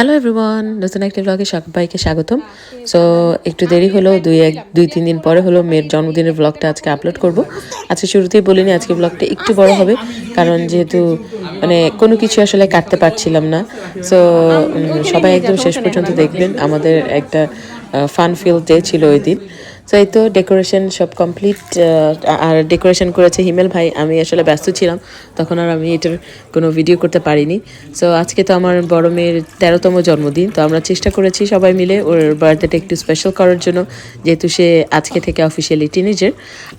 Hello everyone নতুন একটি ব্লগে সবাইকে স্বাগতম। সো একটু দেরি হলো দুই এক, দুই, তিন দিন পরে হলো মেয়ের জন্মদিনের ব্লগটা আজকে আপলোড করব। আজকে শুরুতেই বলিনি আজকে ব্লগটা একটু বড় হবে, কারণ যেহেতু মানে কোনো কিছু আসলে কাটতে পারছিলাম না। সো সবাই একদম শেষ পর্যন্ত দেখবেন আমাদের একটা ফান ফিল ডে ছিল ওই দিন। তো এই তো ডেকোরেশন সব কমপ্লিট আর ডেকোরেশন করেছে হিমেল ভাই। আমি আসলে ব্যস্ত ছিলাম, তখন আর আমি এটার কোনো ভিডিও করতে পারিনি। সো আজকে তো আমার বড় মেয়ের তেরোতম জন্মদিন, তো আমরা চেষ্টা করেছি সবাই মিলে ওর বার্থডেটা একটু স্পেশাল করার জন্য, যেহেতু সে আজকে থেকে অফিসিয়ালি টিনেজার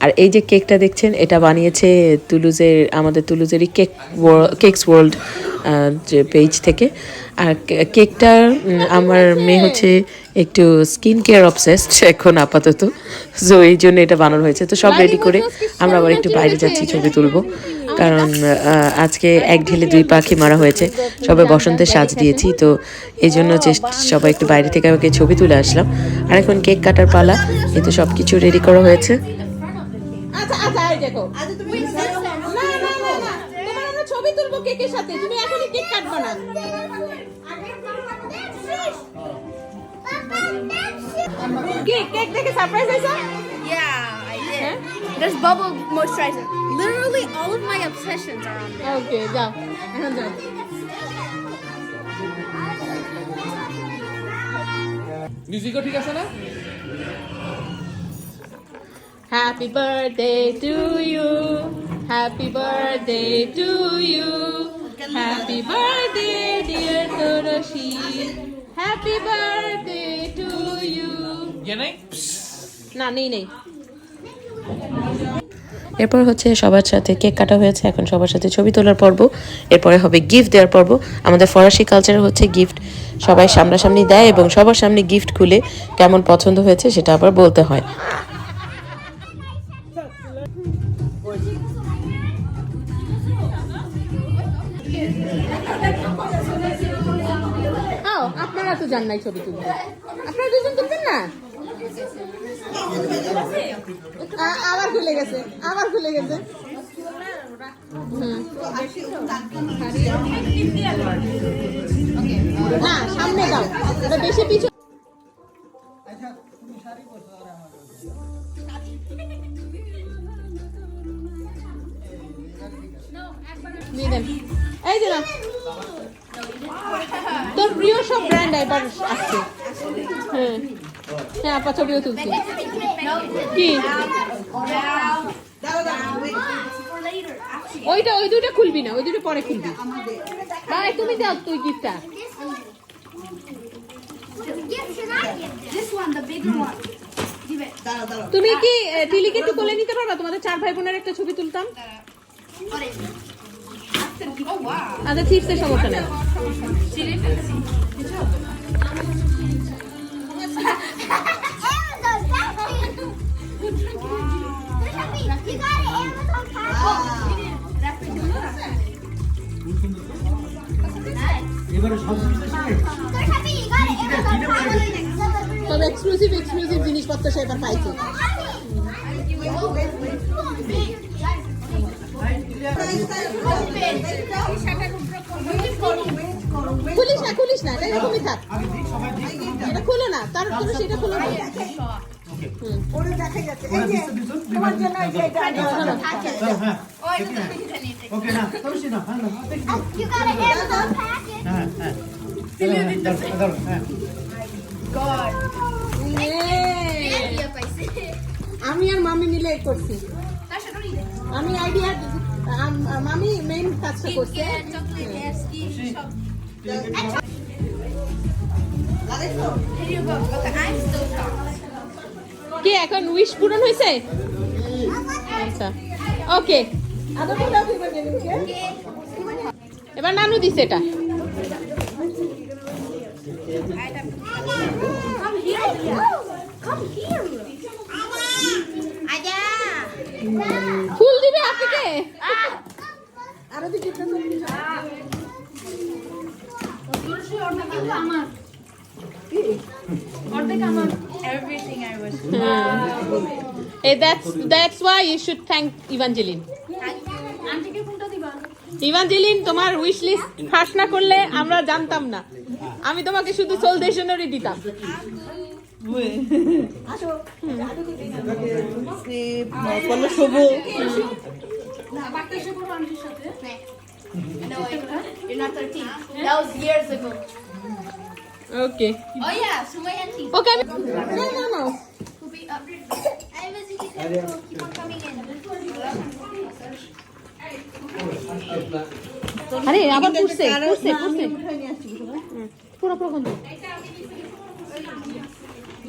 আর এই যে কেকটা দেখছেন, এটা বানিয়েছে তুলুজের, আমাদের তুলুজেরই কেক কেকস ওয়ার্ল্ড যে পেজ থেকে। আর কেকটা আমার মেয়ে হচ্ছে একটু স্কিন কেয়ার অবসেসড এখন আপাতত। সো এই জন্য এটা বানানো হয়েছে। তো সব রেডি করে আমরা আবার একটু বাইরে যাচ্ছি ছবি তুলবো। কারণ আজকে এক ঢিলে দুই পাখি মারা হয়েছে। সবাই বসন্তের সাজ দিয়েছি। তো এই জন্য চেষ্টা সবাই একটু বাইরে থেকে আমাকে ছবি তুলে আসলাম। আর এখন কেক কাটার পালা। এই তো সব কিছু রেডি করা হয়েছে। আচ্ছা আচ্ছা দেখো। তুমি ছবি তুলবো কেকের সাথে। তুমি এখনই কেক কাটবে না। কেক কেক দেখে সারপ্রাইজ হয়েছে Yeah, I did. There's bubble moisturizer. Literally all of my obsessions are on there. Okay যাও এখন যাও মিউজিকও ঠিক আছে না happy birthday to you happy birthday to you happy birthday dear Torshi happy birthday to you নাই না নেই নেই। এরপর হচ্ছে সবার সাথে কেক কাটা হয়েছে এখন সবার সাথে ছবি তোলার পর্ব। এরপরে হবে গিফট দেওয়ার পর্ব। আমাদের ফরাসি কালচারে হচ্ছে গিফট সবাই সামনাসামনি দেয় এবং সবার সামনে গিফট খুলে কেমন পছন্দ হয়েছে সেটা আবার বলতে হয়। আপনারা তো জান নাই ছবি তুলতে। আপনারা দুজন তুলবেন না? আবার খুলে গেছে, আবার খুলে গেছে। না, সামনে দাও বেশি পিছু এই যে না, তোর প্রিয় সব ব্র্যান্ড এবার আসছে। হ্যাঁ হ্যাঁ আপা ছবিও তুলছি। কি? ওইটা, ওই দুটো খুলবি না, ওই দুটো পরে খুলবি। ভাই, তুমি দাও তুই গিফটটা. তুমি কি টিলিকে একটু কোলে নিতে পারবা? তোমাদের চার ভাই বোনের একটা ছবি তুলতাম. আচ্ছা চিপসের সমস্যা নেই। তবে এক্সক্লুসিভ এক্সক্লুসিভ জিনিসপত্র সে এবার পাইছে। খুলিস না খুলিস না এটা এরকমই থাক। এটা খুলো না তার তুমি সেটা খুলো না। Tasha, don't eat it. আমি আইডিয়া মামি মেইন আমি আর মামি মিলে করছি। আমি আইডিয়া মামি মেইন কাজটা করছে। কে এখন উইশ পূরণ হয়েছে? আচ্ছা ওকে এবার নানু দিছে এটা। Come here. Aja. ফুল দিবে আপনাকে Everything I was. এই that's that's why you should thank Evangeline আন্টিকে ইভাঞ্জেলিন তোমার উইশ লিস্ট ফাঁস না করলে আমরা জানতাম না আমি তোমাকে শুধু সোল ডিকশনারি দিতাম বলো শুভ No, you're not 13. That was years ago. Okay Oh. ওকে না না না. আরে আবার পুরো পুরো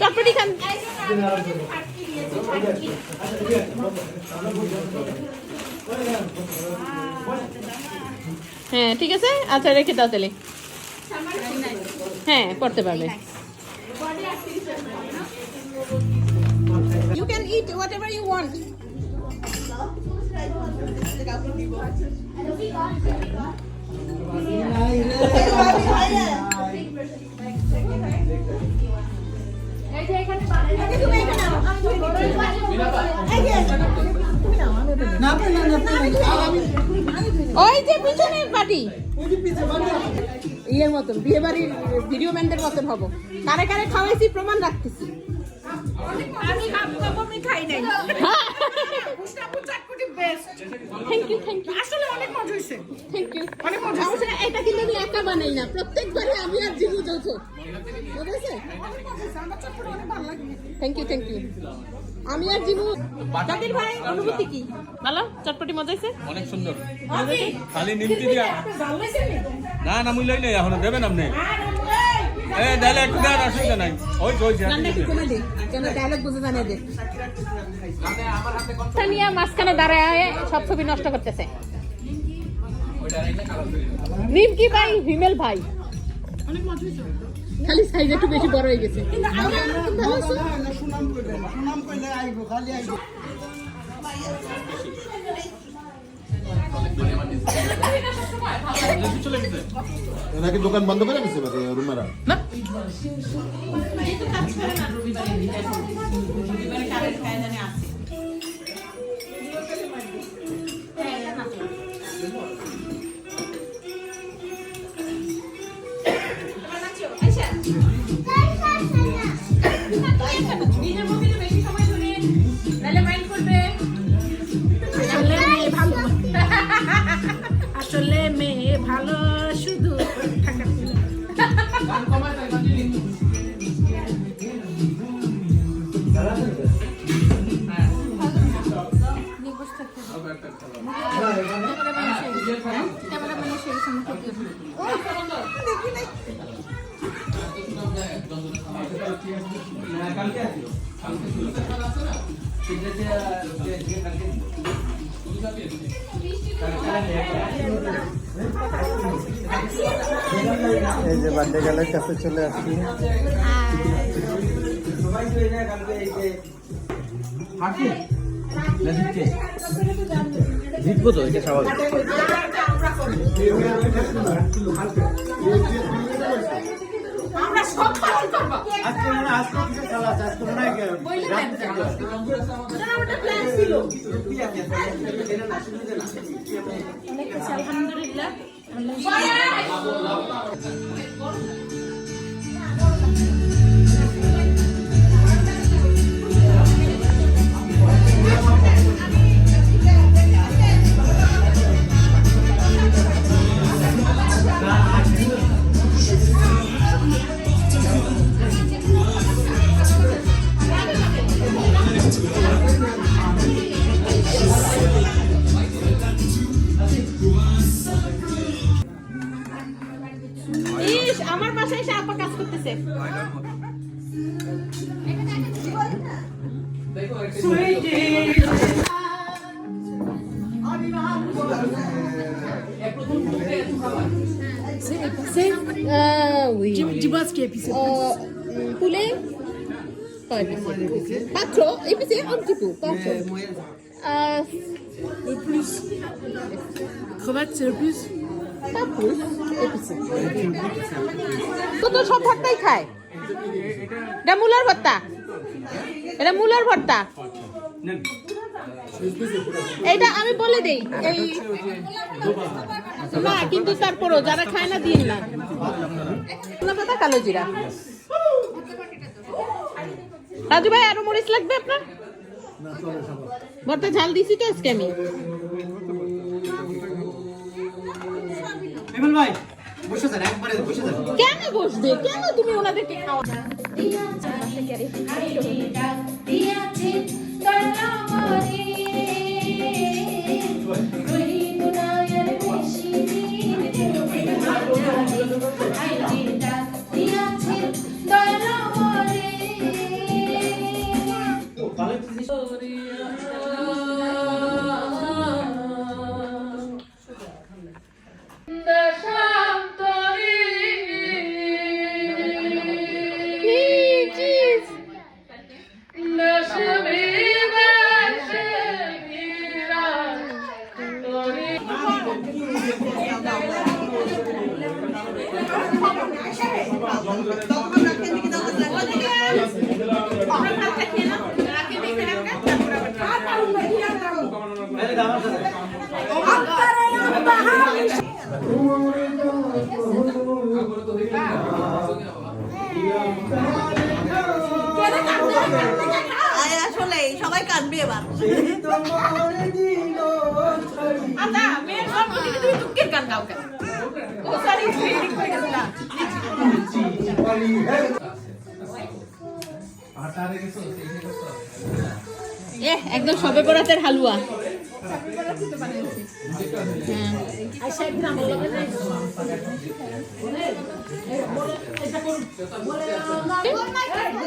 চটপটি খান। হ্যাঁ ঠিক আছে? আচ্ছা রেখে দাও তাহলে। হ্যাঁ পড়তে পারবে। You can eat whatever you want. না ওই যে পিছনের বাড়ি ওই যে পিছে বাড়ি ইয়ের মতন বিয়ে বাড়ির ভিডিও ম্যানদের মতন হব। কারে কারে খাওয়াইছি প্রমাণ রাখতেছি। থ্যাংক ইউ থ্যাংক ইউ আসলে অনেক মজা হয়েছে। থ্যাংক ইউ অনেক মজা আমার এটা কিন্তু আমি একা বানাই না। প্রত্যেকবারই আমি আর জিবু যৌথ বুঝেছে থ্যাংক ইউ থ্যাংক ইউ আমি আর জিবু জাতির ভাই অনুভূতি কি? ভালো? চটপটি মজা হয়েছে? অনেক সুন্দর। খালি নিমতি দিয়া না না মুই লই নাই এখন দেবেন আপনি? মাঝখানে দাঁড়ায় সব ছবি নষ্ট করতেছে। নিমকি ভাই হিমেল ভাই। খালি সাইজ একটু বেশি বড় হয়ে গেছে। ভালো আছে? দোকান বন্ধ করে গেছে রুমেরা না আইবো নাকি দোকান বন্ধ করে দিচ্ছে রুমেরা আসলে এই যে বার্থডে গালের কাছে চলে আসছি। জিতবো তো এটা স্বাভাবিক। আজকে মনে আজকে কিছু খেলা আছে আজকে মনে হয় ছিল। অনেক আলহামদুলিল্লাহ। C'est euh, oui. Dis-moi ce qui est épicé. Poulet. Pas trop. Épicé un petit peu. Pas trop. Le plus. Crevette, c'est le plus. তো তো সব খায়। এটা মূলার এটা মূলার এইটা আমি বলে দেই, এই না, কিন্তু তারপরও যারা খায় না দিন না। কালো জিরা। রাজু ভাই, আরও মরিচ লাগবে আপনার? ভর্তা ঝাল দিছি তো আজকে আমি। বিমল ভাই বসে যান একবারে বসে যান কেন বসবে? কেন তুমি ওনাদেরকে খাওয়া তাহলে আসলে সবাই কাঁদবে এবার। আচ্ছা মেয়ের জন্মদিনে তুমি দুঃখের গান গাও কেন? ও সরি ঠিক গেছে না এ একদম সবে বরাতের হালুয়া।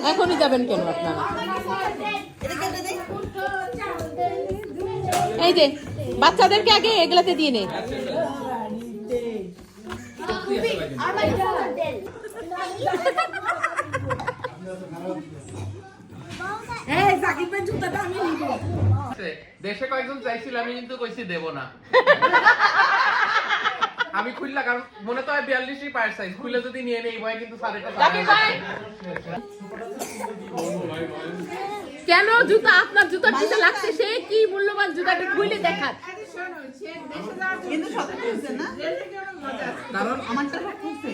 এখনই যাবেন কেন আপনারা? এই যে বাচ্চাদেরকে আগে এগুলাতে দিয়ে নে সাকিবের জুতাটা আমি নিব। দেশে কয়েকজন চাইছিল আমি কিন্তু কইছি দেব না। আমি খুললা কারণ মনে তো হয় বিয়াল্লিশই পায়ের সাইজ খুলে যদি নিয়ে নেই ভয় কিন্তু সাড়ে কেন জুতা? আপনার জুতার দিকে লাগছে? সে কি মূল্যবান জুতাটা খুলে দেখান। কিন্তু সত্যি হয়েছে না? কারণ আমারটা খুলছে